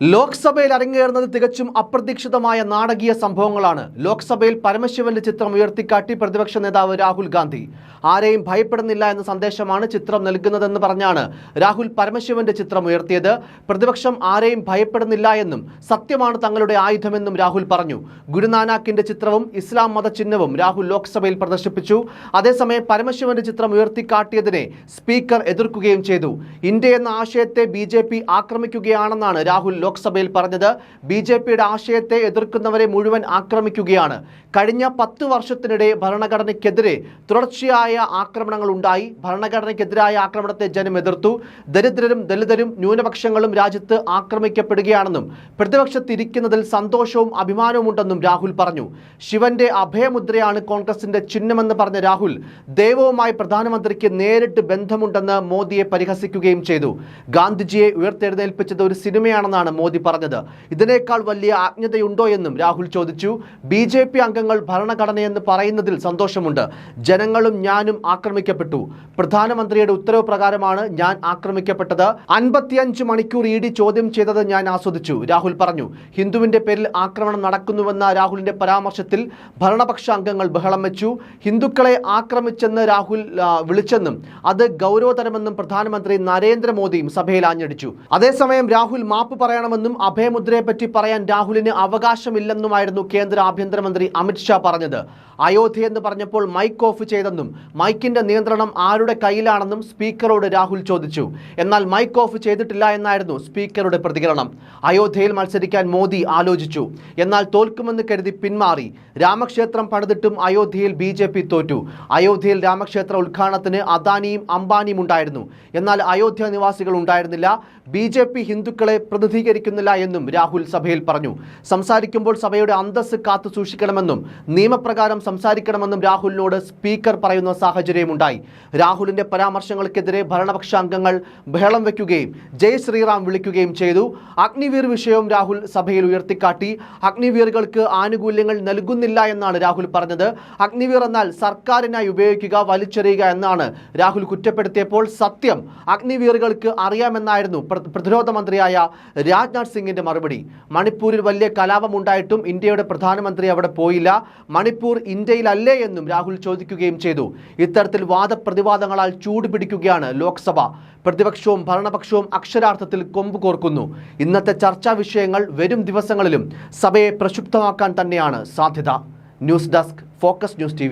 ലോക്സഭയിൽ അരങ്ങേറുന്നത് തികച്ചും അപ്രതീക്ഷിതമായ നാടകീയ സംഭവങ്ങളാണ്. ലോക്സഭയിൽ പരമശിവന്റെ ചിത്രം ഉയർത്തിക്കാട്ടി പ്രതിപക്ഷ നേതാവ് രാഹുൽ ഗാന്ധി. ആരെയും ഭയപ്പെടുന്നില്ല എന്ന സന്ദേശമാണ് ചിത്രം നൽകുന്നതെന്ന് പറഞ്ഞാണ് രാഹുൽ പരമശിവന്റെ ചിത്രം ഉയർത്തിയത്. പ്രതിപക്ഷം ആരെയും ഭയപ്പെടുന്നില്ല എന്നും സത്യമാണ് തങ്ങളുടെ ആയുധമെന്നും രാഹുൽ പറഞ്ഞു. ഗുരുനാനാക്കിന്റെ ചിത്രവും ഇസ്ലാം മത ചിഹ്നവും രാഹുൽ ലോക്സഭയിൽ പ്രദർശിപ്പിച്ചു. അതേസമയം പരമശിവന്റെ ചിത്രം ഉയർത്തിക്കാട്ടിയതിനെ സ്പീക്കർ എതിർക്കുകയും ചെയ്തു. ഇന്ത്യ എന്ന ആശയത്തെ ബി ആക്രമിക്കുകയാണെന്നാണ് രാഹുൽ ലോക്സഭയിൽ പറഞ്ഞത് ബി ജെ പിയുടെ ആശയത്തെ എതിർക്കുന്നവരെ മുഴുവൻ ആക്രമിക്കുകയാണ്. കഴിഞ്ഞ പത്ത് വർഷത്തിനിടെ ഭരണഘടനയ്ക്കെതിരെ തുടർച്ചയായ ആക്രമണങ്ങൾ ഉണ്ടായി. ഭരണഘടനയ്ക്കെതിരായ ആക്രമണത്തെ ജനം എതിർത്തു. ദരിദ്രരും ദലിതരും ന്യൂനപക്ഷങ്ങളും രാജ്യത്ത് ആക്രമിക്കപ്പെടുകയാണെന്നും പ്രതിപക്ഷത്തിരിക്കുന്നതിൽ സന്തോഷവും അഭിമാനവും ഉണ്ടെന്നും രാഹുൽ പറഞ്ഞു. ശിവന്റെ അഭയമുദ്രയാണ് കോൺഗ്രസിന്റെ ചിഹ്നമെന്ന് പറഞ്ഞ രാഹുൽ ദൈവവുമായി പ്രധാനമന്ത്രിക്ക് നേരിട്ട് ബന്ധമുണ്ടെന്ന് മോദിയെ പരിഹസിക്കുകയും ചെയ്തു. ഗാന്ധിജിയെ ഉയർത്തെഴുന്നേൽപ്പിച്ചത് ഒരു സിനിമയാണെന്നാണ് മോദി പറഞ്ഞത്. ഇതിനേക്കാൾ വലിയ ആജ്ഞതയുണ്ടോ എന്നും രാഹുൽ ചോദിച്ചു. ബി ജെ പി അംഗങ്ങൾ ഭരണഘടനയെന്ന് പറയുന്നതിൽ സന്തോഷമുണ്ട്. ജനങ്ങളും ഞാനും ആക്രമിക്കപ്പെട്ടു. പ്രധാനമന്ത്രിയുടെ ഉത്തരവ് പ്രകാരമാണ് ഞാൻ ആക്രമിക്കപ്പെട്ടത്. അൻപത്തിയഞ്ച് മണിക്കൂർ ഇ ഡി ചോദ്യം ചെയ്തത് ഞാൻ ആസ്വദിച്ചു രാഹുൽ പറഞ്ഞു. ഹിന്ദുവിന്റെ പേരിൽ ആക്രമണം നടക്കുന്നുവെന്ന രാഹുലിന്റെ പരാമർശത്തിൽ ഭരണപക്ഷ അംഗങ്ങൾ ബഹളം വെച്ചു. ഹിന്ദുക്കളെ ആക്രമിച്ചെന്ന് രാഹുൽ വിളിച്ചെന്നും അത് ഗൗരവതരമെന്നും പ്രധാനമന്ത്രി നരേന്ദ്രമോദിയും സഭയിൽ ആഞ്ഞടിച്ചു. അതേസമയം രാഹുൽ മാപ്പ് പറയണമെന്നും അഭയമുദ്രയെ പറ്റി പറയാൻ രാഹുലിന് അവകാശമില്ലെന്നുമായിരുന്നു കേന്ദ്ര ആഭ്യന്തരമന്ത്രി അമിത്ഷാ പറഞ്ഞത്. അയോധ്യ എന്ന് പറഞ്ഞപ്പോൾ മൈക്ക് ഓഫ് ചെയ്തെന്നും മൈക്കിന്റെ നിയന്ത്രണം ആരുടെ കയ്യിലാണെന്നും സ്പീക്കറോട് രാഹുൽ ചോദിച്ചു. എന്നാൽ മൈക്ക് ഓഫ് ചെയ്തിട്ടില്ല എന്നായിരുന്നു സ്പീക്കറുടെ പ്രതികരണം. അയോധ്യയിൽ മത്സരിക്കാൻ മോദി ആലോചിച്ചു. എന്നാൽ തോൽക്കുമെന്ന് കരുതി പിന്മാറി. രാമക്ഷേത്രം പണിതിട്ടും അയോധ്യയിൽ ബി തോറ്റു. അയോധ്യയിൽ രാമക്ഷേത്ര ഉദ്ഘാടനത്തിന് അദാനിയും അംബാനിയും ഉണ്ടായിരുന്നു. എന്നാൽ അയോധ്യ നിവാസികൾ ഉണ്ടായിരുന്നില്ല. ബി ഹിന്ദുക്കളെ പി പ്രതിനിധീകരിക്കുന്നില്ല എന്നും രാഹുൽ സഭയിൽ പറഞ്ഞു. സംസാരിക്കുമ്പോൾ സഭയുടെ അന്തസ് കാത്തു സൂക്ഷിക്കണമെന്നും നിയമപ്രകാരം സംസാരിക്കണമെന്നും രാഹുലിനോട് സ്പീക്കർ പറയുന്ന സാഹചര്യമുണ്ടായി രാഹുലിന്റെ പരാമർശങ്ങൾക്കെതിരെ ഭരണപക്ഷ അംഗങ്ങൾ ബഹളം വയ്ക്കുകയും ജയ് ശ്രീറാം വിളിക്കുകയും ചെയ്തു. അഗ്നിവീർ വിഷയവും രാഹുൽ സഭയിൽ ഉയർത്തിക്കാട്ടി. അഗ്നിവീറുകൾക്ക് ആനുകൂല്യങ്ങൾ നൽകുന്നില്ല എന്നാണ് രാഹുൽ പറഞ്ഞത്. അഗ്നിവീർ എന്നാൽ സർക്കാരിനായി ഉപയോഗിക്കുക വലിച്ചെറിയുക എന്നാണ് രാഹുൽ കുറ്റപ്പെടുത്തിയപ്പോൾ സത്യം. അഗ്നിവീറുകൾക്ക് അറിയാമെന്നായിരുന്നു പ്രതിരോധ മന്ത്രിയായ രാജ്നാഥ് സിംഗിന്റെ മറുപടി. മണിപ്പൂരിൽ വലിയ കലാപം ഉണ്ടായിട്ടും ഇന്ത്യയുടെ പ്രധാനമന്ത്രി അവിടെ പോയില്ല. മണിപ്പൂർ ഇന്ത്യയിലല്ലേ എന്നും രാഹുൽ ചോദിക്കുകയും ചെയ്തു. ഇത്തരത്തിൽ വാദപ്രതിവാദങ്ങളാൽ ചൂടുപിടിക്കുകയാണ് ലോക്സഭ. പ്രതിപക്ഷവും ഭരണപക്ഷവും അക്ഷരാർത്ഥത്തിൽ കൊമ്പ് കോർക്കുന്നു. ഇന്നത്തെ ചർച്ചാ വിഷയങ്ങൾ വരും ദിവസങ്ങളിലും സഭയെ പ്രക്ഷുബ്ധമാക്കാൻ തന്നെയാണ് സാധ്യത. News desk focus news T